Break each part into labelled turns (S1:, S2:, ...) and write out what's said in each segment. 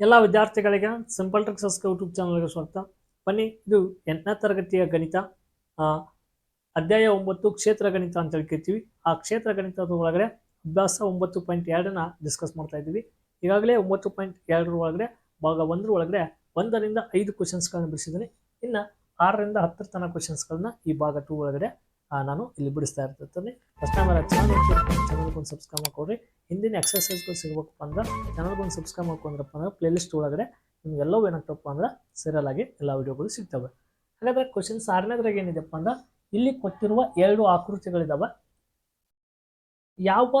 S1: ಎಲ್ಲ ವಿದ್ಯಾರ್ಥಿಗಳಿಗೆ simple tricks ಟ್ರಿಕ್ಸಸ್ YouTube ಚಾನಲ್ಗೆ ಸ್ವಾಗತ. ಬನ್ನಿ, ಇದು ಎಂಟನೇ ತರಗತಿಯ ಗಣಿತ. ಅಧ್ಯಾಯ ಒಂಬತ್ತು, ಕ್ಷೇತ್ರ ಗಣಿತ ಅಂತ ಹೇಳಿ ಕರಿತೀವಿ ಆ ಕ್ಷೇತ್ರ ಗಣಿತದ ಒಳಗಡೆ ಅಭ್ಯಾಸ ಒಂಬತ್ತು ಪಾಯಿಂಟ್ ಎರಡನ್ನ ಡಿಸ್ಕಸ್ ಮಾಡ್ತಾ ಇದ್ದೀವಿ. ಈಗಾಗಲೇ ಒಂಬತ್ತು ಪಾಯಿಂಟ್ ಎರಡರ ಒಳಗಡೆ, ಭಾಗ ಒಂದರ ಒಳಗಡೆ ಒಂದರಿಂದ ಐದು ಕ್ವಶನ್ಸ್ಗಳನ್ನ ಬಿಡಿಸಿದ್ದೀನಿ. ಇನ್ನು ಆರರಿಂದ ಹತ್ತರ ತನಕ ಕ್ವಶನ್ಸ್ಗಳನ್ನ ಈ ಭಾಗ ಟೂ ಒಳಗಡೆ ನಾನು ಇಲ್ಲಿ ಬಿಡಿಸ್ತಾ ಇರ್ತಿರ್ತೀನಿ ಫಸ್ಟ್ ಟೈಮ್ ಚಾನಲ್ ಚಾನಲ್ಗೊಂದು ಸಬ್ಸ್ಕ್ರೈಬ್ ಮಾಡ್ಕೊಡ್ರಿ. ಹಿಂದಿನ ಎಕ್ಸರ್ಸೈಸ್ಗಳು ಸಿಗಬೇಕಪ್ಪ ಅಂದ್ರೆ ಚಾನಲ್ಗೊಂದು ಸಬ್ಸ್ಕ್ರೈಬ್ ಮಾಡ್ಕೊಂಡ್ರಪ್ಪ ಅಂದ್ರೆ ಪ್ಲೇಲಿಸ್ಟ್ ಒಳಗಡೆ ನಿಮ್ಗೆಲ್ಲವೂ ಏನಾಗ್ತಪ್ಪ ಅಂದ್ರೆ ಸೀರಿಯಲ್ ಆಗಿ ಎಲ್ಲ ವಿಡಿಯೋಗಳು ಸಿಗ್ತವೆ. ಹಾಗಾದ್ರೆ ಕ್ವಶನ್ಸ್ ಆರನೇದ್ರಾಗ ಏನಿದೆಪ್ಪ ಅಂದ್ರೆ ಇಲ್ಲಿ ಕೊಟ್ಟಿರುವ ಎರಡು ಆಕೃತಿಗಳಿದಾವೆ. ಯಾವ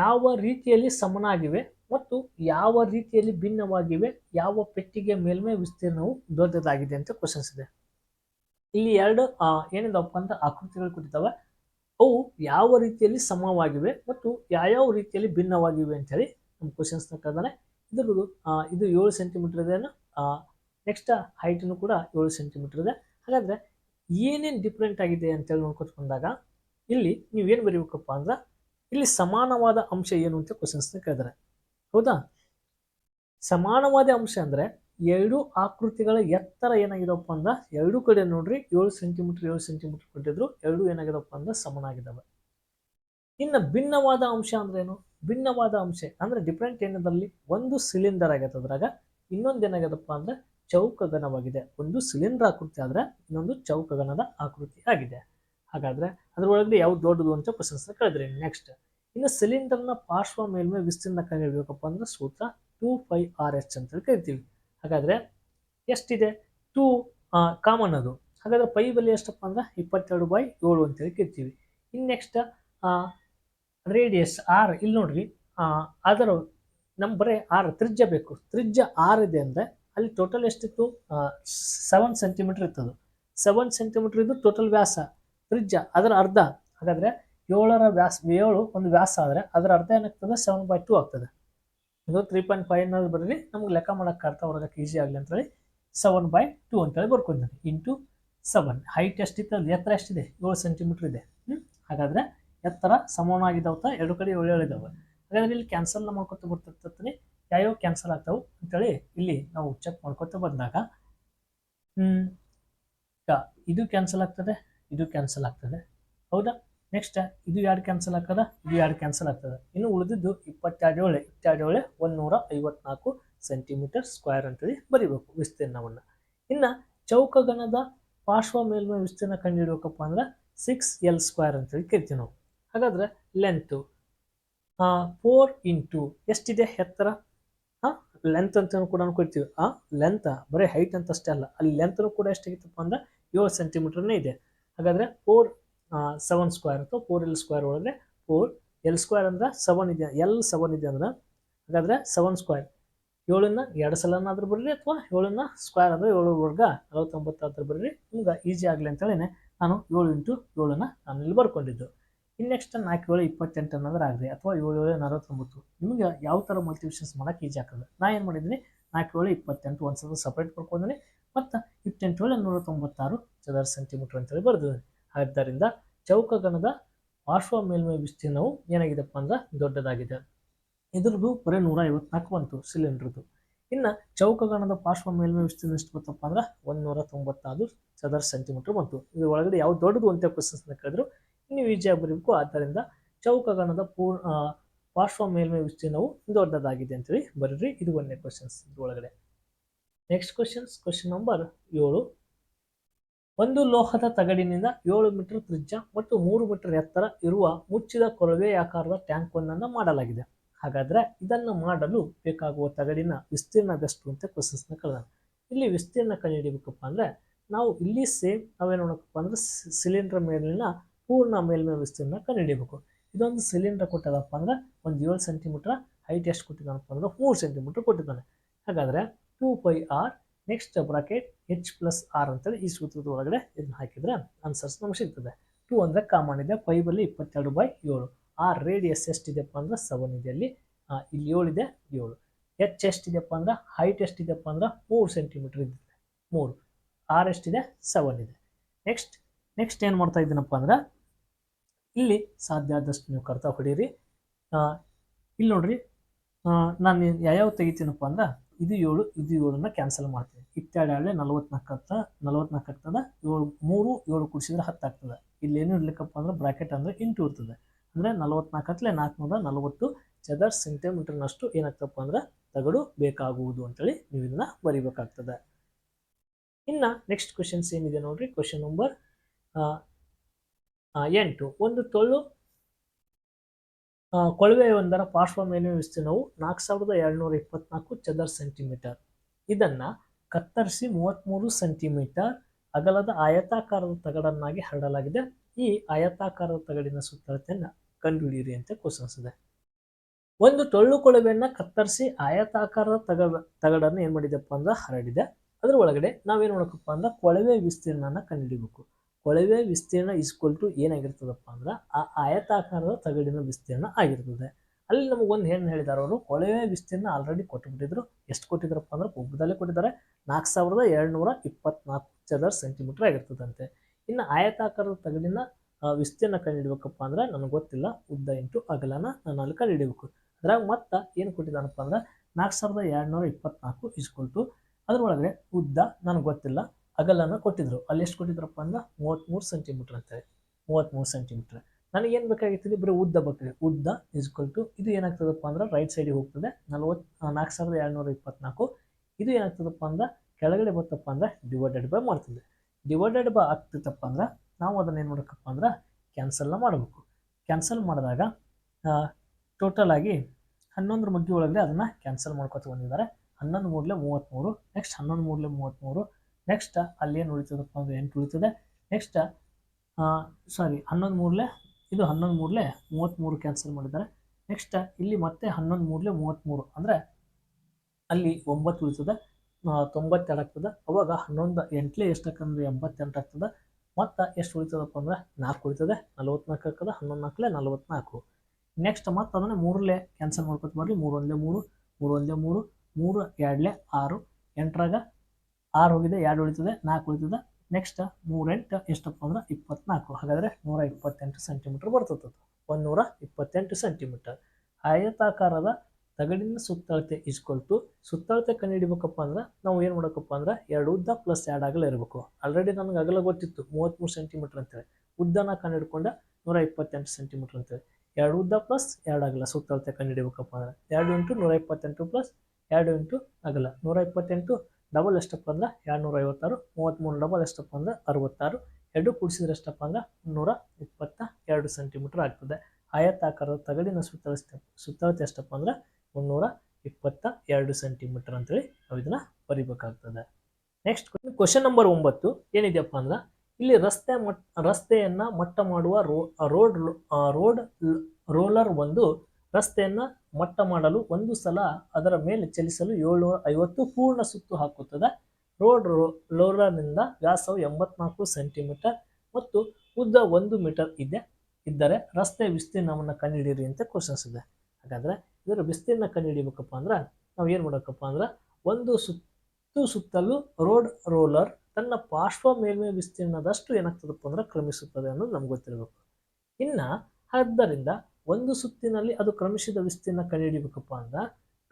S1: ಯಾವ ರೀತಿಯಲ್ಲಿ ಸಮನಾಗಿವೆ ಮತ್ತು ಯಾವ ರೀತಿಯಲ್ಲಿ ಭಿನ್ನವಾಗಿವೆ, ಯಾವ ಪೆಟ್ಟಿಗೆ ಮೇಲ್ಮೈ ವಿಸ್ತೀರ್ಣವು ದೊಡ್ಡದಾಗಿದೆ ಅಂತ ಕ್ವಶನ್ಸ್ ಇದೆ. ಇಲ್ಲಿ ಎರಡು ಏನಿದಪ್ಪ ಅಂತ ಆಕೃತಿಗಳು ಕೊಟ್ಟಿದ್ದಾವೆ. ಅವು ಯಾವ ರೀತಿಯಲ್ಲಿ ಸಮವಾಗಿವೆ ಮತ್ತು ಯಾವ್ಯಾವ ರೀತಿಯಲ್ಲಿ ಭಿನ್ನವಾಗಿವೆ ಅಂತೇಳಿ ನಮ್ಮ ಕ್ವಶನ್ಸ್ನ ಕೇಳಿದಾನೆ ಇದ್ರದ್ದು ಇದು ಏಳು ಸೆಂಟಿಮೀಟರ್ ಇದೆ ನೆಕ್ಸ್ಟ್ ಹೈಟ್ನು ಕೂಡ ಏಳು ಸೆಂಟಿಮೀಟರ್ ಇದೆ. ಹಾಗಾದ್ರೆ ಏನೇನು ಡಿಫ್ರೆಂಟ್ ಆಗಿದೆ ಅಂತೇಳಿ ನೋಡ್ಕೊತ ಬಂದಾಗ ಇಲ್ಲಿ ನೀವೇನು ಬರೀಬೇಕಪ್ಪ ಅಂದ್ರೆ ಇಲ್ಲಿ ಸಮಾನವಾದ ಅಂಶ ಏನು ಅಂತ ಕ್ವಶನ್ಸ್ನ ಕೇಳಿದಾರೆ ಹೌದಾ? ಸಮಾನವಾದ ಅಂಶ ಅಂದ್ರೆ ಎರಡು ಆಕೃತಿಗಳ ಎತ್ತರ ಏನಾಗಿದಪ್ಪ ಅಂದ್ರೆ ಎರಡು ಕಡೆ ನೋಡ್ರಿ ಏಳು ಸೆಂಟಿಮೀಟರ್ ಏಳು ಸೆಂಟಿಮೀಟರ್ ಕೊಟ್ಟಿದ್ರು. ಎರಡು ಏನಾಗಿದಪ್ಪ ಅಂದ್ರೆ ಸಮನಾಗಿದ್ದಾವೆ ಇನ್ನು ಭಿನ್ನವಾದ ಅಂಶ ಅಂದ್ರೆ ಏನು? ಭಿನ್ನವಾದ ಅಂಶ ಅಂದ್ರೆ ಡಿಫ್ರೆಂಟ್ ಏನದಲ್ಲಿ ಒಂದು ಸಿಲಿಂಡರ್ ಆಗೈತೆ ಅದ್ರಾಗ. ಇನ್ನೊಂದು ಏನಾಗ್ಯದಪ್ಪ ಅಂದ್ರೆ ಚೌಕಗಣವಾಗಿದೆ. ಒಂದು ಸಿಲಿಂಡರ್ ಆಕೃತಿ ಆದ್ರೆ ಇನ್ನೊಂದು ಚೌಕಗಣದ ಆಕೃತಿ ಆಗಿದೆ. ಹಾಗಾದ್ರೆ ಅದ್ರೊಳಗಡೆ ಯಾವ್ದು ದೊಡ್ಡದು ಅಂತ ಪ್ರಶ್ನೆ ಕೇಳಿದ್ರಿ ನೆಕ್ಸ್ಟ್ ಇನ್ನು ಸಿಲಿಂಡರ್ನ ಪಾರ್ಶ್ವ ಮೇಲ್ಮೈ ವಿಸ್ತೀರ್ಣ ಕಂಡುಹಿಡಿಬೇಕಪ್ಪ ಅಂದ್ರೆ ಸೂತ್ರ ಟೂ ಫೈ ಆರ್ ಎಚ್ ಅಂತ ಹೇಳಿ ಕರಿತೀವಿ. ಹಾಗಾದ್ರೆ ಎಷ್ಟಿದೆ? ಟೂ ಕಾಮನ್ ಅದು. ಹಾಗಾದ್ರೆ ಪೈ ಬೆಲೆ ಎಷ್ಟಪ್ಪ ಅಂದ್ರೆ ಇಪ್ಪತ್ತೆರಡು ಬೈ ಏಳು ಅಂತೇಳಿ ಕಿರ್ತೀವಿ ಇನ್ನು ನೆಕ್ಸ್ಟ್ ರೇಡಿಯಸ್ ಆರ್ ಇಲ್ಲಿ ನೋಡ್ರಿ ಅದರ ನಮ್ಮ ಬರೀ ಆರ್ ತ್ರಿಜ್ಯ ಬೇಕು. ತ್ರಿಜ್ಯ ಆರ್ ಇದೆ ಅಂದರೆ ಅಲ್ಲಿ ಟೋಟಲ್ ಎಷ್ಟಿತ್ತು? ಸೆವೆನ್ ಸೆಂಟಿಮೀಟ್ರ್ ಇತ್ತದು. ಸೆವೆನ್ ಸೆಂಟಿಮೀಟ್ರ್ ಇದು ಟೋಟಲ್ ವ್ಯಾಸ. ತ್ರಿಜ್ಯ, ಅದರ ಅರ್ಧ. ಹಾಗಾದ್ರೆ ಏಳರ ವ್ಯಾಸ, ಏಳು ಒಂದು ವ್ಯಾಸ ಆದರೆ ಅದರ ಅರ್ಧ ಏನಾಗ್ತದೆ? ಸೆವೆನ್ ಬೈ ಟೂ ಆಗ್ತದೆ. ಇದು ತ್ರೀ ಪಾಯಿಂಟ್ ಫೈವ್ ಅನ್ನೋದು ನಮ್ಗೆ ಲೆಕ್ಕ ಮಾಡೋಕ್ಕೆ ಅರ್ಥ ಹೊರಗಕ್ಕೆ ಈಸಿ ಆಗಲಿ ಅಂತೇಳಿ ಸೆವೆನ್ ಬೈ ಟೂ ಅಂತೇಳಿ ಬರ್ಕೊಂಡಿದ್ದಾರೆ ಇಂಟು ಸೆವೆನ್ ಹೈಟ್ ಎಷ್ಟಿತ್ತು? ಅಲ್ಲಿ ಎತ್ತರ ಎಷ್ಟಿದೆ? ಏಳು ಸೆಂಟಿಮೀಟರ್ ಇದೆ. ಹ್ಞೂ ಹಾಗಾದ್ರೆ ಎತ್ತರ ಸಮಾನವಾಗಿದ್ದಾವತ್ತ ಎರಡು ಕಡೆ ಏಳು ಏಳು ಇದಾವೆ ಹಾಗಾದ್ರೆ ಇಲ್ಲಿ ಕ್ಯಾನ್ಸಲ್ ಮಾಡ್ಕೊತ ಬರ್ತಿರ್ತೀನಿ ಯಾವ್ಯಾವ ಕ್ಯಾನ್ಸಲ್ ಆಗ್ತಾವೆ ಅಂತೇಳಿ ಇಲ್ಲಿ ನಾವು ಚೆಕ್ ಮಾಡ್ಕೊತ ಬಂದಾಗ ಹ್ಞೂ ಇದು ಕ್ಯಾನ್ಸಲ್ ಆಗ್ತದೆ, ಇದು ಕ್ಯಾನ್ಸಲ್ ಆಗ್ತದೆ. ಹೌದಾ? ನೆಕ್ಸ್ಟ್ ಇದು ಎರಡು ಕ್ಯಾನ್ಸಲ್ ಆಗ್ತದ? ಇದು ಎರಡು ಕ್ಯಾನ್ಸಲ್ ಆಗ್ತದೆ? ಇನ್ನು ಉಳಿದಿದ್ದು ಇಪ್ಪತ್ತೆರಡು ಏಳೆ ಇಪ್ಪತ್ತೆರಡು ಏಳೆ ಒಂದೂರ ಐವತ್ನಾಲ್ಕು ಸೆಂಟಿಮೀಟರ್ ಸ್ಕ್ವೇರ್ ಅಂತೇಳಿ ಬರಿಬೇಕು ವಿಸ್ತೀರ್ಣವನ್ನು. ಇನ್ನು ಚೌಕಗಣದ ಪಾರ್ಶ್ವ ಮೇಲ್ಮೈ ವಿಸ್ತೀರ್ಣ ಕಂಡುಹಿಡಬೇಕಪ್ಪ ಅಂದ್ರೆ ಸಿಕ್ಸ್ ಎಲ್ ಸ್ಕ್ವೇರ್ ಅಂತೇಳಿ ಕರಿತೀವಿ ನಾವು. ಹಾಗಾದ್ರೆ ಲೆಂತು ಫೋರ್ ಇಂಟು ಎಷ್ಟಿದೆ? ಎತ್ತರ? ಹಾಂ ಲೆಂತ್ ಅಂತ ಕೂಡ ಅನ್ಕೊಳ್ತೀವಿ ಆ ಲೆಂತ್ ಬರೀ ಹೈಟ್ ಅಂತ ಅಷ್ಟೇ ಅಲ್ಲ ಅಲ್ಲಿ ಲೆಂತ್ನು ಕೂಡ ಎಷ್ಟಾಗಿತ್ತಪ್ಪ ಅಂದ್ರೆ ಏಳು ಸೆಂಟಿಮೀಟರ್ನೇ ಇದೆ. ಹಾಗಾದ್ರೆ ಫೋರ್ ಸೆವೆನ್ ಸ್ಕ್ವೇರ್ ಅಥವಾ ಫೋರ್ ಎಲ್ ಸ್ಕ್ವೇರ್ ಒಳಗೆ ಫೋರ್ ಎಲ್ ಸ್ಕ್ವೇರ್ ಅಂದ್ರೆ ಸೆವೆನ್ ಇದೆ ಎಲ್ ಸೆವೆನ್ ಇದೆ ಅಂದ್ರೆ, ಹಾಗಾದ್ರೆ ಸೆವೆನ್ ಸ್ಕ್ವೇರ್ ಏಳನ್ನ ಎರಡು ಸಲನಾದ್ರೂ ಬರ್ರಿ ಅಥವಾ ಏಳನ್ನ ಸ್ಕ್ವೇರ್ ಅಂದ್ರೆ ಏಳು ವರ್ಗ ನಲವತ್ತೊಂಬತ್ತಾದ್ರೂ ಬರ್ರಿ ನಿಮ್ಗೆ ಈಸಿ ಆಗಲಿ ಅಂತೇಳಿ ನಾನು ಏಳು ಇಂಟು ಏಳನ್ನ ನಾನು ಇಲ್ಲಿ ಬರ್ಕೊಂಡಿದ್ದು. ಇನ್ನು ನೆಕ್ಸ್ಟ್ ನಾಲ್ಕು ಏಳು ಇಪ್ಪತ್ತೆಂಟು ಅನ್ನೋದ್ರ ಆಗಲಿ ಅಥವಾ ಏಳು ಏಳು ನಲವತ್ತೊಂಬತ್ತು ನಿಮಗೆ ಯಾವ ಥರ ಮಲ್ಟಿವಿಷನ್ಸ್ ಮಾಡೋಕೆ ಈಜಿ ಆಗ್ತದೆ? ನಾ ಏನು ಮಾಡಿದ್ದೀನಿ? ನಾಲ್ಕು ಏಳು ಇಪ್ಪತ್ತೆಂಟು ಒಂದು ಸಲ ಸಪ್ರೇಟ್ ಬರ್ಕೊಂಡಿದ್ದೀನಿ. ಮತ್ತು ಇಪ್ಪತ್ತೆಂಟು, ಏಳು ನೂರ ತೊಂಬತ್ತಾರು ಚದರ ಸೆಂಟಿಮೀಟ್ರ್ ಅಂತೇಳಿ ಬರೆದಿದ್ದೀನಿ. ಆದ್ದರಿಂದ ಚೌಕಗಣದ ಪಾರ್ಶ್ವ ಮೇಲ್ಮೈ ವಿಸ್ತೀರ್ಣವು ಏನಾಗಿದೆಪ್ಪ ಅಂದ್ರೆ ದೊಡ್ಡದಾಗಿದೆ. ಇದ್ರದ್ದು ಬರೀ ನೂರ ಐವತ್ನಾಲ್ಕು ಬಂತು ಸಿಲಿಂಡ್ರದ್ದು. ಇನ್ನು ಚೌಕಗಣದ ಪಾರ್ಶ್ವ ಮೇಲ್ಮೈ ವಿಸ್ತೀರ್ಣ ಎಷ್ಟು ಬರ್ತಪ್ಪ ಅಂದ್ರೆ ಒಂದೂರ ತೊಂಬತ್ತಾರು ಚದರ ಸೆಂಟಿಮೀಟರ್ ಬಂತು. ಇದು ಒಳಗಡೆ ಯಾವ ದೊಡ್ಡದು ಅಂತ ಕ್ವಶನ್ಸ್ನ ಕೇಳಿದ್ರು. ನೀವು ಈಜಿಯಾಗಿ ಬರೀಬೇಕು. ಆದ್ದರಿಂದ ಚೌಕಗಣದ ಪೂರ್ ಪಾರ್ಶ್ವ ಮೇಲ್ಮೈ ವಿಸ್ತೀರ್ಣವು ದೊಡ್ಡದಾಗಿದೆ ಅಂತೇಳಿ ಬರೀರಿ. ಇದು ಒಂದನೇ ಕ್ವಶನ್ಸ್ ಇದ್ರೊಳಗಡೆ. ನೆಕ್ಸ್ಟ್ ಕ್ವಶನ್ಸ್ ಕ್ವಶನ್ ನಂಬರ್ ಏಳು. ಒಂದು ಲೋಹದ ತಗಡಿನಿಂದ ಏಳು ಮೀಟರ್ ತ್ರಿಜ್ಯ ಮತ್ತು ಮೂರು ಮೀಟರ್ ಎತ್ತರ ಇರುವ ಮುಚ್ಚಿದ ಕೊಳವೆ ಆಕಾರದ ಟ್ಯಾಂಕ್ ಒಂದನ್ನು ಮಾಡಲಾಗಿದೆ. ಹಾಗಾದ್ರೆ ಇದನ್ನು ಮಾಡಲು ಬೇಕಾಗುವ ತಗಡಿನ ವಿಸ್ತೀರ್ಣದಷ್ಟು ಅಂತ ಕ್ವಶನ್ಸ್ನ ಕಳೆದ ಇಲ್ಲಿ ವಿಸ್ತೀರ್ಣ ಕಂಡುಹಿಡಿಬೇಕಪ್ಪ ಅಂದ್ರೆ ನಾವು ಇಲ್ಲಿ ಸೇಮ್ ನಾವೇನು ನೋಡಬೇಕಪ್ಪ ಅಂದ್ರೆ ಸಿಲಿಂಡರ್ ಮೇಲಿನ ಪೂರ್ಣ ಮೇಲ್ಮೈ ವಿಸ್ತೀರ್ಣ ಕಂಡುಹಿಡಿಬೇಕು. ಇದೊಂದು ಸಿಲಿಂಡರ್ ಕೊಟ್ಟದಪ್ಪ ಅಂದ್ರೆ ಒಂದು ಏಳು ಸೆಂಟಿಮೀಟರ್ ಹೈಟ್ ಎಷ್ಟು ಕೊಟ್ಟಿದ್ದಾನಪ್ಪ ಅಂದ್ರೆ ಮೂರು ಸೆಂಟಿಮೀಟರ್ ಕೊಟ್ಟಿದ್ದಾನೆ. ಹಾಗಾದ್ರೆ two pi R next bracket H plus R ಅಂತೇಳಿ ಈ ಸೂತ್ರದ ಒಳಗಡೆ ಇದನ್ನ ಹಾಕಿದ್ರೆ ಆನ್ಸರ್ಸ್ ನಮಗೆ ಸಿಗ್ತದೆ. ಟೂ ಅಂದರೆ ಕಾಮನ್ ಇದೆ ಪೈ ಬಲ್ಲಿ ಇಪ್ಪತ್ತೆರಡು ಬೈ ಏಳು. ಆರ್ ರೇಡಿಯಸ್ ಎಷ್ಟಿದೆಪ್ಪ ಅಂದ್ರೆ ಸೆವೆನ್ ಇದೆ ಅಲ್ಲಿ. ಇಲ್ಲಿ ಇಲ್ಲಿ ಏಳಿದೆ ಏಳು. ಎಚ್ ಎಷ್ಟಿದೆಪ್ಪ ಅಂದ್ರೆ ಹೈಟ್ ಎಷ್ಟಿದೆಪ್ಪ ಅಂದ್ರೆ ಮೂರು ಸೆಂಟಿಮೀಟರ್ ಇದೆ ಮೂರು. ಆರ್ ಎಷ್ಟಿದೆ ಸೆವೆನ್ ಇದೆ. ನೆಕ್ಸ್ಟ್ ನೆಕ್ಸ್ಟ್ ಏನು ಮಾಡ್ತಾ ಇದ್ದೀನಪ್ಪ ಅಂದ್ರೆ ಇಲ್ಲಿ ಸಾಧ್ಯ ಆದಷ್ಟು ನೀವು ಕರ್ತಾ ಹೊಡೀರಿ. ಇಲ್ಲಿ ನೋಡ್ರಿ ನಾನು ಯಾವ್ಯಾವ ತೆಗಿತೀನಪ್ಪ ಅಂದ್ರೆ ಇದು ಏಳು, ಇದು ಏಳನ್ನ ಕ್ಯಾನ್ಸಲ್ ಮಾಡ್ತೀವಿ ಇತ್ತೆರಡು ನಲವತ್ನಾಲ್ಕು ಹತ್ತ, ನಲವತ್ನಾಲ್ಕು ಆಗ್ತದೆ, ಏಳು, ಮೂರು, ಏಳು ಕೂಡಿಸಿದ್ರೆ ಹತ್ತು ಆಗ್ತದೆ. ಇಲ್ಲಿ ಏನು ಇರ್ಲಿಕ್ಕಪ್ಪ ಅಂದ್ರೆ ಬ್ರಾಕೆಟ್ ಅಂದರೆ ಇಂಟು ಇರ್ತದೆ. ಅಂದರೆ ನಲವತ್ನಾಲ್ಕು ಹತ್ತಲೆ ನಾಲ್ಕುನೂರ ನಲವತ್ತು ಚದರ್ ಸೆಂಟಿಮೀಟರ್ನಷ್ಟು ಏನಾಗ್ತಪ್ಪ ಅಂದ್ರೆ ತಗಡು ಬೇಕಾಗುವುದು ಅಂತೇಳಿ ನೀವು ಇದನ್ನ ಬರಿಬೇಕಾಗ್ತದೆ. ಇನ್ನು ನೆಕ್ಸ್ಟ್ ಕ್ವಶನ್ಸ್ ಏನಿದೆ ನೋಡ್ರಿ? ಕ್ವಶನ್ ನಂಬರ್ ಎಂಟು. ಒಂದು ತೊಳ್ಳು ಕೊಳವೆಯೊಂದರ ಪಾರ್ಶ್ವ ಮೇಲಿನ ವಿಸ್ತೀರ್ಣವು ನಾಲ್ಕು ಸಾವಿರದ ಏಳ್ನೂರ ಇಪ್ಪತ್ನಾಲ್ಕು ಚದರ್ ಸೆಂಟಿಮೀಟರ್. ಇದನ್ನ ಕತ್ತರಿಸಿ ಮೂವತ್ತ್ಮೂರು ಸೆಂಟಿಮೀಟರ್ ಅಗಲದ ಆಯತಾಕಾರದ ತಗಡನ್ನಾಗಿ ಹರಡಲಾಗಿದೆ. ಈ ಆಯತಾಕಾರದ ತಗಡಿನ ಸುತ್ತಳತೆಯನ್ನು ಕಂಡುಹಿಡಿಯಿರಿ ಅಂತ ಕ್ವಶನ್ಸ್ ಒಂದು ಟೊಳ್ಳು ಕೊಳವೆಯನ್ನು ಕತ್ತರಿಸಿ ಆಯತಾಕಾರದ ತಗ ತಗಡನ್ನು ಏನ್ ಮಾಡಿದೆಪ್ಪ ಅಂದ್ರೆ ಹರಡಿದೆ. ಅದ್ರ ಒಳಗಡೆ ನಾವೇನ್ ಮಾಡಬೇಕಪ್ಪ ಅಂದ್ರೆ ಕೊಳವೆ ವಿಸ್ತೀರ್ಣನ ಕಂಡುಹಿಡಿಬೇಕು. ಕೊಳವೆ ವಿಸ್ತೀರ್ಣ ಇಸ್ಕೊಲ್ ಟು ಏನಾಗಿರ್ತದಪ್ಪ ಅಂದ್ರೆ ಆ ಆಯತಾಕಾರದ ತಗಡಿನ ವಿಸ್ತೀರ್ಣ ಆಗಿರ್ತದೆ. ಅಲ್ಲಿ ನಮಗೆ ಒಂದು ಏನು ಹೇಳಿದಾರೆ ಅವರು, ಕೊಳವೆ ವಿಸ್ತೀರ್ಣ ಆಲ್ರೆಡಿ ಕೊಟ್ಟುಬಿಟ್ಟಿದ್ರು ಎಷ್ಟು ಕೊಟ್ಟಿದ್ರಪ್ಪ ಅಂದ್ರೆ ಒಬ್ಬದಲ್ಲೇ ಕೊಟ್ಟಿದ್ದಾರೆ. ನಾಲ್ಕು ಸಾವಿರದ ಎರಡುನೂರ ಇಪ್ಪತ್ನಾಲ್ಕು ಚದರ್ ಸೆಂಟಿಮೀಟರ್ ಆಗಿರ್ತದಂತೆ. ಇನ್ನು ಆಯತಾಕಾರದ ತಗಡಿನ ವಿಸ್ತೀರ್ಣ ಕಂಡುಹಿಡಬೇಕಪ್ಪ ಅಂದ್ರೆ ನನಗೆ ಗೊತ್ತಿಲ್ಲ. ಉದ್ದ ಇಂಟು ಅಗಲನ ನಾನು ಕಂಡುಹಿಡಿಬೇಕು ಅದ್ರಾಗ ಮತ್ತೆ ಏನು ಕೊಟ್ಟಿದ್ದಾನಪ್ಪ ಅಂದ್ರೆ ನಾಲ್ಕು ಸಾವಿರದ ಎರಡುನೂರ ಇಪ್ಪತ್ನಾಲ್ಕು ಇಸ್ಕೊಲ್ ಟು ಅದ್ರೊಳಗಡೆ ಉದ್ದ ನನಗೆ ಗೊತ್ತಿಲ್ಲ. ಅಗಲನ ಕೊಟ್ಟಿದ್ರು. ಅಲ್ಲಿ ಎಷ್ಟು ಕೊಟ್ಟಿದ್ರಪ್ಪ ಅಂದ್ರೆ ಮೂವತ್ತ್ಮೂರು ಸೆಂಟಿಮೀಟರ್ ಅಂತೇಳಿ ಮೂವತ್ತ್ಮೂರು ಸೆಂಟಿಮೀಟರ್ ನನಗೆ ಏನು ಬೇಕಾಗಿತ್ತು? ಬರೀ ಉದ್ದ ಬೇಕಾಗಿದೆ ಉದ್ದ ಇಸ್ಕೊಲ್ ಟು ಇದು ಏನಾಗ್ತದಪ್ಪ ಅಂದ್ರೆ ರೈಟ್ ಸೈಡಿಗೆ ಹೋಗ್ತದೆ. ನಲ್ವತ್ತು ನಾಲ್ಕು ಸಾವಿರದ ಎರಡುನೂರ ಇಪ್ಪತ್ನಾಲ್ಕು. ಇದು ಏನಾಗ್ತದಪ್ಪ ಅಂದ್ರೆ ಕೆಳಗಡೆ ಬರ್ತಪ್ಪ ಅಂದ್ರೆ ಡಿವೈಡೆಡ್ ಬೈ ಮಾಡ್ತದೆ. ಡಿವೈಡೆಡ್ ಬೈ ಆಗ್ತಿತ್ತಪ್ಪ ಅಂದ್ರೆ ನಾವು ಅದನ್ನು ಏನು ಮಾಡಬೇಕಪ್ಪ ಅಂದ್ರೆ ಕ್ಯಾನ್ಸಲ್ನ ಮಾಡಬೇಕು. ಕ್ಯಾನ್ಸಲ್ ಮಾಡಿದಾಗ ಟೋಟಲ್ ಆಗಿ ಹನ್ನೊಂದರ ಮಗ್ಗಿ ಒಳಗಡೆ ಅದನ್ನು ಕ್ಯಾನ್ಸಲ್ ಮಾಡ್ಕೊತ ಬಂದಿದ್ದಾರೆ. ಹನ್ನೊಂದು ಮೂರಲೆ ಮೂವತ್ತ್ಮೂರು ನೆಕ್ಸ್ಟ್ ಹನ್ನೊಂದು ಮೂರಲೆ ಮೂವತ್ತ್ಮೂರು ನೆಕ್ಸ್ಟ್ ಅಲ್ಲಿ ಏನು ಉಳಿತದಪ್ಪ ಅಂದರೆ ಎಂಟು ಉಳಿತದೆ. ನೆಕ್ಸ್ಟ್ ಸಾರಿ ಹನ್ನೊಂದು ಮೂರಲೆ ಇದು ಹನ್ನೊಂದು ಮೂರಲೆ ಮೂವತ್ತ್ಮೂರು ಕ್ಯಾನ್ಸಲ್ ಮಾಡಿದ್ದಾರೆ. ನೆಕ್ಸ್ಟ್ ಇಲ್ಲಿ ಮತ್ತೆ ಹನ್ನೊಂದು ಮೂರಲೆ ಮೂವತ್ತ್ಮೂರು ಅಂದರೆ ಅಲ್ಲಿ ಒಂಬತ್ತು ಉಳಿತದೆ ತೊಂಬತ್ತೆರಡು ಆಗ್ತದೆ. ಅವಾಗ ಹನ್ನೊಂದು ಎಂಟ್ಲೆ ಎಷ್ಟಾಕಂದ್ರೆ ಎಂಬತ್ತೆಂಟು ಆಗ್ತದೆ. ಮತ್ತು ಎಷ್ಟು ಉಳಿತದಪ್ಪ ಅಂದ್ರೆ ನಾಲ್ಕು ಉಳಿತದೆ, ನಲ್ವತ್ನಾಲ್ಕು ಆಗ್ತದೆ ಹನ್ನೊಂದು ನಾಲ್ಕಲೆ ನಲ್ವತ್ನಾಲ್ಕು. ನೆಕ್ಸ್ಟ್ ಮತ್ತು ಅದನ್ನು ಮೂರಲೆ ಕ್ಯಾನ್ಸಲ್ ಮಾಡ್ಕೊತ ಬರ್ರಿ. ಮೂರು ಒಂದೇ ಮೂರು ಮೂರು ಒಂದೇ ಮೂರು ಮೂರು ಎರಡಲೆ ಆರು, ಎಂಟರಾಗ ಆರು ಹೋಗಿದೆ, ಎರಡು ಉಳಿತದೆ, ನಾಲ್ಕು ಉಳಿತದೆ. ನೆಕ್ಸ್ಟ್ ಮೂರೆಂಟು ಎಷ್ಟಪ್ಪ ಅಂದ್ರೆ ಇಪ್ಪತ್ನಾಲ್ಕು. ಹಾಗಾದರೆ ನೂರ ಇಪ್ಪತ್ತೆಂಟು ಸೆಂಟಿಮೀಟರ್ ಬರ್ತದೆ ಒಂದು ನೂರ ಇಪ್ಪತ್ತೆಂಟು ಸೆಂಟಿಮೀಟರ್ ಆಯತಾಕಾರದ ತಗಡಿನ ಸುತ್ತಳತೆ ಇಸ್ಕೊಳ್ತು ಸುತ್ತಳತೆ ಕಂಡುಹಿಡಿಬೇಕಪ್ಪ ಅಂದ್ರೆ ನಾವು ಏನು ಮಾಡಬೇಕಪ್ಪ ಅಂದ್ರೆ ಎರಡು ಉದ್ದ ಪ್ಲಸ್ ಎರಡು ಅಗಲ ಇರಬೇಕು. ಆಲ್ರೆಡಿ ನನಗೆ ಅಗಲ ಗೊತ್ತಿತ್ತು ಮೂವತ್ತ್ಮೂರು ಸೆಂಟಿಮೀಟ್ರ್ ಅಂತೇಳಿ. ಉದ್ದನ ಕಂಡುಹಿಡ್ಕೊಂಡೆ ನೂರ ಇಪ್ಪತ್ತೆಂಟು ಸೆಂಟಿಮೀಟ್ರ್ ಅಂತೇಳಿ. ಎರಡು ಉದ್ದ ಪ್ಲಸ್ ಎರಡು ಅಗಲ ಸುತ್ತಳತೆ ಕಂಡುಹಿಡಿಬೇಕಪ್ಪ ಅಂದ್ರೆ. ಎರಡು ಇಂಟು ನೂರ ಇಪ್ಪತ್ತೆಂಟು ಪ್ಲಸ್ ಎರಡು ಇಂಟು ಅಗಲ. ನೂರ ಇಪ್ಪತ್ತೆಂಟು ಡಬಲ್ ಎಷ್ಟಪ್ಪ ಅಂದ್ರೆ ಎರಡು ನೂರ ಐವತ್ತಾರು ಮೂವತ್ತ್ಮೂರು ಡಬಲ್ ಎಷ್ಟಪ್ಪ ಅಂದ್ರೆ ಅರವತ್ತಾರು, ಎರಡು ಕೂಡಿಸಿದ್ರೆ ಎಷ್ಟಪ್ಪ ಅಂದ್ರೆ ನೂರ ಇಪ್ಪತ್ತ ಎರಡು ಸೆಂಟಿಮೀಟರ್ ಆಗ್ತದೆ. ಆಯತಾಕಾರದ ತಗಡಿನ ಸುತ್ತಳ ಸುತ್ತಳತೆ ಎಷ್ಟಪ್ಪ ಅಂದ್ರೆ ಮುನ್ನೂರ ಇಪ್ಪತ್ತ ಎರಡು ಸೆಂಟಿಮೀಟರ್ ಅಂತೇಳಿ ನಾವು ಇದನ್ನ ಬರಿಬೇಕಾಗ್ತದೆ. ನೆಕ್ಸ್ಟ್ ಕ್ವಶನ್ ನಂಬರ್ ಒಂಬತ್ತು ಏನಿದೆಯಪ್ಪ ಅಂದ್ರೆ ಇಲ್ಲಿ ರಸ್ತೆ ಮಟ್, ರಸ್ತೆಯನ್ನ ಮಟ್ಟ ಮಾಡುವ ರೋ, ರೋಡ್ ರೋಡ್, ರೋಲರ್ ಒಂದು ರಸ್ತೆಯನ್ನ ಮಟ್ಟ ಮಾಡಲು ಒಂದು ಸಲ ಅದರ ಮೇಲೆ ಚಲಿಸಲು ಏಳ್ನೂರ ಐವತ್ತು ಪೂರ್ಣ ಸುತ್ತು ಹಾಕುತ್ತದೆ. ರೋಡ್ ರೋ, ರೋಲರ್ನಿಂದ ವ್ಯಾಸವು ಎಂಬತ್ನಾಲ್ಕು ಸೆಂಟಿಮೀಟರ್ ಮತ್ತು ಉದ್ದ ಒಂದು ಮೀಟರ್ ಇದೆ. ಇದ್ದರೆ ರಸ್ತೆ ವಿಸ್ತೀರ್ಣವನ್ನು ಕಂಡುಹಿಡಿಯಿರಿ ಅಂತ ಕ್ವಶನ್ಸ್ ಇದೆ ಹಾಗಾದರೆ ಇದರ ವಿಸ್ತೀರ್ಣ ಕಂಡುಹಿಡಿಬೇಕಪ್ಪ ಅಂದ್ರೆ ನಾವು ಏನು ಮಾಡಬೇಕಪ್ಪ ಅಂದ್ರೆ ಒಂದು ಸುತ್ತು ಸುತ್ತಲೂ ರೋಡ್, ರೋಲರ್ ತನ್ನ ಪಾರ್ಶ್ವ ಮೇಲ್ಮೈ ವಿಸ್ತೀರ್ಣದಷ್ಟು ಏನಾಗ್ತದಪ್ಪ ಅಂದ್ರೆ ಕ್ರಮಿಸುತ್ತದೆ ಅನ್ನೋದು ನಮ್ಗೆ ಗೊತ್ತಿರಬೇಕು. ಇನ್ನು ಆದ್ದರಿಂದ ಒಂದು ಸುತ್ತಿನಲ್ಲಿ ಅದು ಕ್ರಮಿಸಿದ ವಿಸ್ತೀರ್ಣ ಕಂಡುಹಿಡಿಬೇಕಪ್ಪ ಅಂದ್ರೆ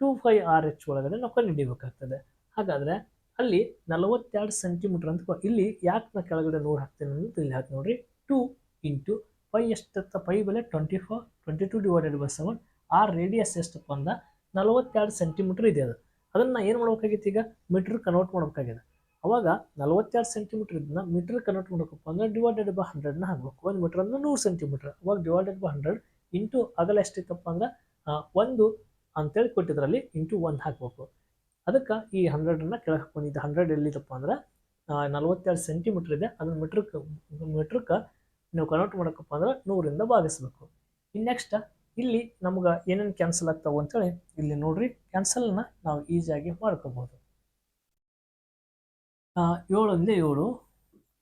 S1: ಟೂ ಫೈ ಆರ್ ಎಚ್ ಒಳಗಡೆ ನಾವು ಕಂಡುಹಿಡಿಬೇಕಾಗ್ತದೆ. ಹಾಗಾದ್ರೆ ಅಲ್ಲಿ ನಲವತ್ತೆರಡು ಸೆಂಟಿಮೀಟರ್ ಅಂತ ಇಲ್ಲಿ ಯಾಕೆ ನಾ ಕೆಳಗಡೆ ನೂರು ಹಾಕ್ತೇನೆ ಅಂತ ಇಲ್ಲಿ ಹಾಕಿ ನೋಡ್ರಿ ಟೂ ಇಂಟು ಫೈ ಎಷ್ಟತ್ತ? ಫೈ ಬೆಲೆ twenty four twenty two divided by seven R radius ಎಷ್ಟಪ್ಪ ಅಂದ ನಲವತ್ತೆರಡು ಸೆಂಟಿಮೀಟರ್ ಇದೆ ಅದು. ಅದನ್ನು ಏನು ಮಾಡ್ಬೇಕಾಗಿತ್ತು ಈಗ? ಮೀಟ್ರ್ ಕನ್ವರ್ಟ್ ಮಾಡ್ಬೇಕಾಗಿದೆ. ಅವಾಗ ನಲವತ್ತೆರಡು ಸೆಂಟಿಮೀಟರ್ ಇದನ್ನ ಮೀಟ್ರ್ ಕನ್ವರ್ಟ್ ಮಾಡ್ಬೇಕಪ್ಪ ಅಂದ್ರೆ ಡಿವೈಡೆಡ್ ಬೈ ಹಂಡ್ರೆಡ್ನ ಹಾಕ್ಬೇಕು. ಒಂದು ಮೀಟರ್ ಅಂದ್ರೆ ನೂರು ಸೆಂಟಿಮೀಟರ್ ಅವಾಗ ಡಿವೈಡೆಡ್ ಬೈ ಹಂಡ್ರೆಡ್ ಇಂಟು ಅಗಲ ಎಷ್ಟಿತ್ತಪ್ಪ ಅಂದ್ರೆ ಒಂದು ಅಂತೇಳಿ ಕೊಟ್ಟಿದ್ರಲ್ಲಿ ಇಂಟು ಒಂದು ಹಾಕ್ಬೇಕು. ಅದಕ್ಕೆ ಈ ಹಂಡ್ರೆಡನ್ನ ಕೆಳಗೆ ಹಾಕೊಂಡಿದ್ದೆ ಹಂಡ್ರೆಡ್ ಎಲ್ಲಿದಪ್ಪ ಅಂದ್ರೆ ನಲವತ್ತೆರಡು ಸೆಂಟಿಮೀಟರ್ ಇದೆ. ಅದನ್ನ ಮೀಟ್ರಕ್ಕೆ ಮೀಟ್ರಕ್ಕೆ ನೀವು ಕನ್ವರ್ಟ್ ಮಾಡಕಪ್ಪ ಅಂದ್ರೆ ನೂರಿಂದ ಭಾಗಿಸ್ಬೇಕು. ಇನ್ನು ನೆಕ್ಸ್ಟ್ ಇಲ್ಲಿ ನಮ್ಗೆ ಏನೇನು ಕ್ಯಾನ್ಸಲ್ ಆಗ್ತಾವೆ ಅಂತೇಳಿ ಇಲ್ಲಿ ನೋಡ್ರಿ ಕ್ಯಾನ್ಸಲ್ನ ನಾವು ಈಸಿಯಾಗಿ ಮಾಡ್ಕೋಬಹುದು ಏಳೊಂದೇ ಏಳು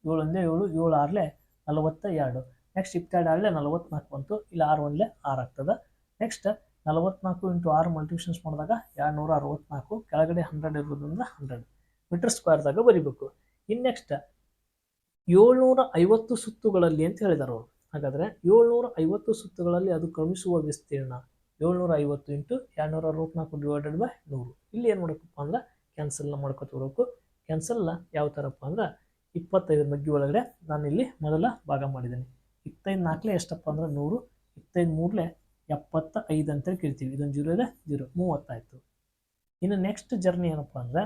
S1: ಏಳೊಂದೇ ಏಳು ಏಳು ಆರ್ಲೆ ನಲವತ್ತ ಎರಡು. ನೆಕ್ಸ್ಟ್ ಇಪ್ಪತ್ತೆರಡು ಆಗಲೇ ನಲವತ್ನಾಲ್ಕು ಬಂತು. ಇಲ್ಲಿ ಆರು ಒಂದಲೆ ಆರು ಆಗ್ತದೆ. ನೆಕ್ಸ್ಟ್ ನಲವತ್ನಾಲ್ಕು ಇಂಟು ಆರು ಮಲ್ಟಿಪ್ಷನ್ಸ್ ಮಾಡಿದಾಗ ಎರಡು ನೂರ ಅರವತ್ನಾಲ್ಕು ಕೆಳಗಡೆ ಹಂಡ್ರೆಡ್ ಇರೋದ್ರಿಂದ ಹಂಡ್ರೆಡ್ ಮೀಟರ್ ಸ್ಕ್ವೇರ್ದಾಗ ಬರಿಬೇಕು. ಇನ್ನು ನೆಕ್ಸ್ಟ್ ಏಳ್ನೂರ ಐವತ್ತು ಸುತ್ತುಗಳಲ್ಲಿ ಅಂತ ಹೇಳಿದಾರೆ ಅವರು. ಹಾಗಾದರೆ ಏಳ್ನೂರ ಐವತ್ತು ಸುತ್ತುಗಳಲ್ಲಿ ಅದು ಕ್ರಮಿಸುವ ವಿಸ್ತೀರ್ಣ ಏಳ್ನೂರ ಐವತ್ತು ಇಂಟು ಎರಡುನೂರ ಅರವತ್ನಾಲ್ಕು ಡಿವೈಡೆಡ್ ಬೈ ನೂರು. ಇಲ್ಲಿ ಏನು ಮಾಡಬೇಕಪ್ಪ ಅಂದ್ರೆ ಕ್ಯಾನ್ಸಲ್ನ ಮಾಡ್ಕೊತ ಬರಬೇಕು. ಕ್ಯಾನ್ಸಲ್ನ ಯಾವ ಥರಪ್ಪ ಅಂದ್ರೆ ಇಪ್ಪತ್ತೈದು ಮಗ್ಗಿ ಒಳಗಡೆ ನಾನು ಇಲ್ಲಿ ಮೊದಲ ಭಾಗ ಮಾಡಿದ್ದೀನಿ. ಇಪ್ಪತ್ತೈದು ನಾಲ್ಕಲೇ ಎಷ್ಟಪ್ಪ ಅಂದ್ರೆ ನೂರು ಇಪ್ಪತ್ತೈದು ಮೂರಲೆ ಎಪ್ಪತ್ತ ಐದು ಅಂತೇಳಿ ಕೇಳ್ತೀವಿ ಇದೊಂದು ಜೀರೋ ಇದೆ, ಜೀರೋ. ಮೂವತ್ತಾಯಿತು. ಇನ್ನು ನೆಕ್ಸ್ಟ್ ಜರ್ನಿ ಏನಪ್ಪ ಅಂದರೆ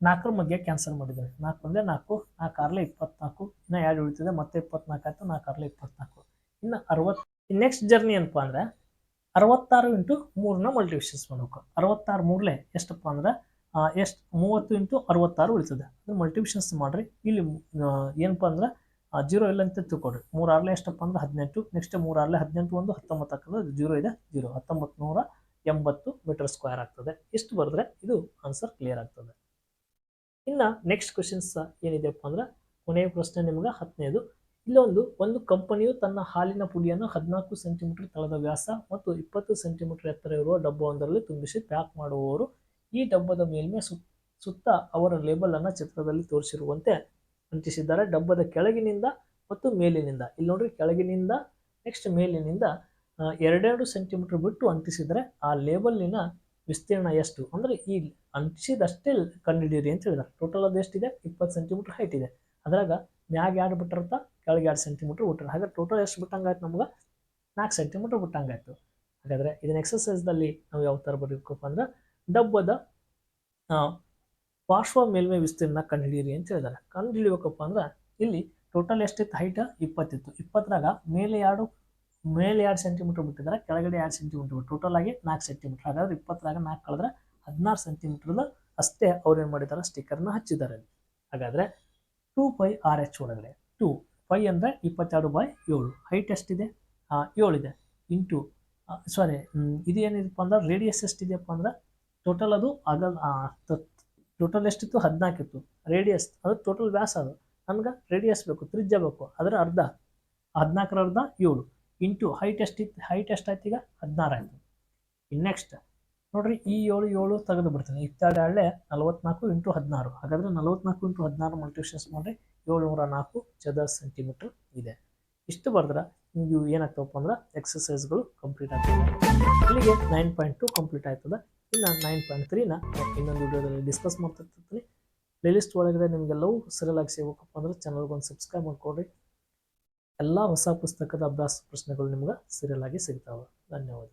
S1: ನಾಲ್ಕರ ಮಧ್ಯೆ ಕ್ಯಾನ್ಸಲ್ ಮಾಡಿದ್ದಾರೆ ನಾಲ್ಕು ಅಂದರೆ ನಾಲ್ಕು ನಾಲ್ಕು ಆರಲೆ ಇಪ್ಪತ್ನಾಲ್ಕು, ಇನ್ನು ಎರಡು ಉಳಿತಿದೆ, ಮತ್ತೆ ಇಪ್ಪತ್ನಾಲ್ಕು ಆಯಿತು, ನಾಲ್ಕು ಆರಲೆ ಇಪ್ಪತ್ನಾಲ್ಕು. ಇನ್ನು ಅರವತ್ತು ನೆಕ್ಸ್ಟ್ ಜರ್ನಿ ಏನಪ್ಪ ಅಂದರೆ, ಅರವತ್ತಾರು ಇಂಟು ಮೂರನ್ನ ಮಲ್ಟಿವಿಷನ್ಸ್ ಮಾಡಬೇಕು. ಅರವತ್ತಾರು ಮೂರಲೆ ಎಷ್ಟಪ್ಪ ಅಂದ್ರೆ ಎಷ್ಟು, ಮೂವತ್ತು ಇಂಟು ಅರವತ್ತಾರು ಉಳಿತದೆ. ಅದು ಮಲ್ಟಿವಿಷನ್ಸ್ ಮಾಡಿರಿ. ಇಲ್ಲಿ ಏನಪ್ಪ ಅಂದ್ರೆ ಜೀರೋ ಇಲ್ಲ ಅಂತ ತಿಳ್ಕೊಡ್ರಿ ಮೂರು ಆರ್ಲೆ ಎಷ್ಟಪ್ಪ ಅಂದ್ರೆ ಹದಿನೆಂಟು ನೆಕ್ಸ್ಟ್ ಮೂರು ಆರ್ಲೆ ಹದಿನೆಂಟು ಒಂದು ಹತ್ತೊಂಬತ್ತು ಹಾಕಿದ್ರೆ ಜೀರೋ ಇದೆ, ಜೀರೋ. ಹತ್ತೊಂಬತ್ತು ನೂರ ಎಂಬತ್ತು ಮೀಟರ್ ಸ್ಕ್ವೇರ್ ಆಗ್ತದೆ. ಇಷ್ಟು ಬರೆದ್ರೆ ಇದು ಆನ್ಸರ್ ಕ್ಲಿಯರ್ ಆಗ್ತದೆ. ಇನ್ನು ನೆಕ್ಸ್ಟ್ ಕ್ವಶನ್ಸ್ ಏನಿದೆಯಪ್ಪ ಅಂದ್ರೆ ಕೊನೆಯ ಪ್ರಶ್ನೆ ನಿಮ್ಗೆ ಹತ್ತನೇದು. ಇಲ್ಲೊಂದು, ಒಂದು ಕಂಪನಿಯು ತನ್ನ ಹಾಲಿನ ಪುಡಿಯನ್ನು ಹದಿನಾಲ್ಕು ಸೆಂಟಿಮೀಟರ್ ತಳದ ವ್ಯಾಸ ಮತ್ತು ಇಪ್ಪತ್ತು ಸೆಂಟಿಮೀಟರ್ ಎತ್ತರ ಇರುವ ಡಬ್ಬವೊಂದರಲ್ಲಿ ತುಂಬಿಸಿ ಪ್ಯಾಕ್ ಮಾಡುವವರು. ಈ ಡಬ್ಬದ ಮೇಲ್ಮೆ ಸುತ್ ಸುತ್ತ ಅವರ ಲೇಬಲ್ ಅನ್ನು ಚಿತ್ರದಲ್ಲಿ ತೋರಿಸಿರುವಂತೆ ಅಂಟಿಸಿದ್ದಾರೆ. ಡಬ್ಬದ ಕೆಳಗಿನಿಂದ ಮತ್ತು ಮೇಲಿನಿಂದ. ಇಲ್ಲಿ ನೋಡ್ರಿ ಕೆಳಗಿನಿಂದ ನೆಕ್ಸ್ಟ್ ಮೇಲಿನಿಂದ ಎರಡೆರಡು ಸೆಂಟಿಮೀಟರ್ ಬಿಟ್ಟು ಅಂಟಿಸಿದರೆ ಆ ಲೇಬಲ್ಲಿನ ವಿಸ್ತೀರ್ಣ ಎಷ್ಟು? ಅಂದರೆ ಈ ಅಂಟಿಸಿದಷ್ಟೇ ಕಂಡುಹಿಡಿಯಿರಿ ಅಂತ ಹೇಳಿದ್ರೆ ಟೋಟಲ್ ಅದು ಎಷ್ಟಿದೆ? ಇಪ್ಪತ್ತು ಸೆಂಟಿಮೀಟರ್ ಹೈಟ್ ಇದೆ. ಅದ್ರಾಗ ಮ್ಯಾಗ ಎರಡು ಬಿಟ್ಟಿರ್ತ ಕೆಳಗೆ ಎರಡು ಸೆಂಟಿಮೀಟರ್ ಬಿಟ್ಟರೆ. ಹಾಗೆ ಟೋಟಲ್ ಎಷ್ಟು ಬಿಟ್ಟಂಗಾಯ್ತು ನಮ್ಗೆ? ನಾಲ್ಕು ಸೆಂಟಿಮೀಟರ್ ಬಿಟ್ಟಂಗಾಯ್ತು. ಹಾಗಾದರೆ ಇದನ್ನ ಎಕ್ಸಸೈಸ್ದಲ್ಲಿ ನಾವು ಯಾವ ಥರ ಬರೀಬೇಕಪ್ಪ ಅಂದ್ರೆ, ಡಬ್ಬದ ಪಾರ್ಶ್ವ ಮೇಲ್ಮೈ ವಿಸ್ತೀರ್ಣ ಕಂಡುಹಿಡಿಯಿರಿ ಅಂತ ಹೇಳಿದ್ದಾರೆ. ಕಂಡುಹಿಡಿಯಬೇಕಪ್ಪ ಅಂದ್ರೆ ಇಲ್ಲಿ ಟೋಟಲ್ ಎಷ್ಟಿತ್ತು? ಹೈಟ್ ಇಪ್ಪತ್ತಿತ್ತು. ಇಪ್ಪತ್ತರಾಗ ಮೇಲೆ ಎರಡು ಮೇಲೆ ಎರಡು ಸೆಂಟಿಮೀಟರ್ ಬಿಟ್ಟಿದ್ದಾರೆ, ಕೆಳಗಡೆ ಎರಡು ಸೆಂಟಿಮೀಟರ್ ಟೋಟಲ್ ಆಗಿ ನಾಲ್ಕು ಸೆಂಟಿಮೀಟರ್ ಹಾಗಾದ್ರೆ ಇಪ್ಪತ್ತರಾಗ ನಾಲ್ಕು ಕಳೆದ್ರೆ ಹದಿನಾರು ಸೆಂಟಿಮೀಟರ್ದ ಅಷ್ಟೇ ಅವ್ರು ಏನು ಮಾಡಿದ್ದಾರೆ? ಸ್ಟಿಕ್ಕರ್ನ ಹಚ್ಚಿದ್ದಾರೆ. ಹಾಗಾದರೆ ಟೂ ಪೈ ಆರ್ ಎಚ್ ಒಳಗಡೆ ಟೂ ಫೈ ಅಂದರೆ ಇಪ್ಪತ್ತೆರಡು ಬೈ ಏಳು. ಹೈಟ್ ಎಷ್ಟಿದೆ? ಏಳಿದೆ ಇಂಟು ಸಾರಿ ಇದು ಏನಿದೆಪ್ಪ ಅಂದ್ರೆ ರೇಡಿಯಸ್ ಎಷ್ಟಿದೆಯಪ್ಪ ಅಂದ್ರೆ ಟೋಟಲ್ ಅದು ಆಗಲ್ ಟೋಟಲ್ ಎಷ್ಟಿತ್ತು? ಹದಿನಾಲ್ಕು ಇತ್ತು ರೇಡಿಯಸ್ ಅದು ಟೋಟಲ್ ವ್ಯಾಸ ಅದು. ನಮ್ಗೆ ರೇಡಿಯಸ್ ಬೇಕು, ತ್ರಿಜ್ಯ ಬೇಕು. ಅದರ ಅರ್ಧ. ಹದಿನಾಲ್ಕರ ಅರ್ಧ ಏಳು. ಇಂಟು ಹೈಟ್ ಎಷ್ಟಿತ್ತು ಹೈಟ್ ಎಷ್ಟಾಯ್ತು ಈಗ ಹದಿನಾರು ಆಯಿತು. ಇನ್ನು ನೆಕ್ಸ್ಟ್ ನೋಡ್ರಿ, ಈ ಏಳು ಏಳು ತೆಗೆದು ಬಿಡ್ತೀನಿ. ಇತ್ತಾಳೆ ನಲವತ್ನಾಲ್ಕು ಇಂಟು ಹದಿನಾರು. ಹಾಗಾದರೆ ನಲವತ್ನಾಲ್ಕು ಇಂಟು ಹದಿನಾರು ಮಲ್ಟಿಪ್ಲಿಕೇಶನ್ಸ್ ಮಾಡಿರಿ, ಏಳ್ನೂರ ನಾಲ್ಕು ಚದರ ಸೆಂಟಿಮೀಟ್ರ್ ಇದೆ. ಇಷ್ಟು ಬರೆದ್ರೆ ನಿಮ್ಗೆ ಏನಾಗ್ತವಪ್ಪ ಅಂದ್ರೆ ಎಕ್ಸಸೈಸ್ಗಳು ಕಂಪ್ಲೀಟ್ ಆಗ್ತವೆ. ಇಲ್ಲಿಗೆ ನೈನ್ ಪಾಯಿಂಟ್ ಟು ಕಂಪ್ಲೀಟ್ ಆಯ್ತದೆ. ಇನ್ನು ನೈನ್ ಪಾಯಿಂಟ್ ತ್ರೀನ ಇನ್ನೊಂದು ವಿಡಿಯೋದಲ್ಲಿ ಡಿಸ್ಕಸ್ ಮಾಡ್ತಿರ್ತೀನಿ ಪ್ಲೇಲಿಸ್ಟ್ ಒಳಗಡೆ ನಿಮಗೆಲ್ಲವೂ ಸರಿಯಾಗಿ ಸಿಗಬೇಕಪ್ಪ ಅಂದರೆ ಚಾನಲ್ಗೆ ಒಂದು ಸಬ್ಸ್ಕ್ರೈಬ್ ಮಾಡ್ಕೊಡ್ರಿ. ಎಲ್ಲ ಹೊಸ ಪುಸ್ತಕದ ಅಭ್ಯಾಸ ಪ್ರಶ್ನೆಗಳು ನಿಮ್ಗೆ ಸರಿಯಲಾಗಿ ಸಿಗ್ತಾವೆ. ಧನ್ಯವಾದ.